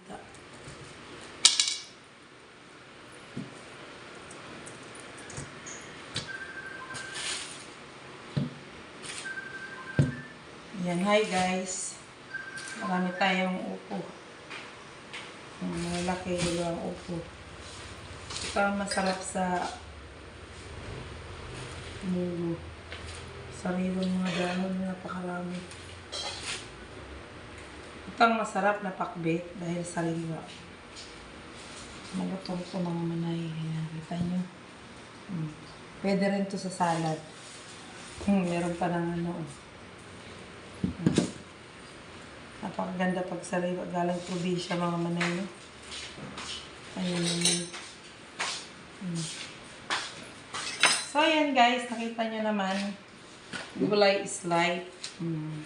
kita. Yan, hi guys. Marami tayong upo. Malaki ang upo. Ito masarap sa mulo. Sariwang mga dahon na napakarami. Ito ang masarap na pakbet dahil sariwa. Malutong to mga manay. Ayan, kita nyo. Hmm. Pwede rin to sa salad. Hmm, meron pa ng ano. oh. Hmm. Napakaganda pag sariwa. Galing probinsya mga manay. No? Ayun naman. Hmm. So, ayan guys. Nakita nyo naman. Gulay is light. Hmm.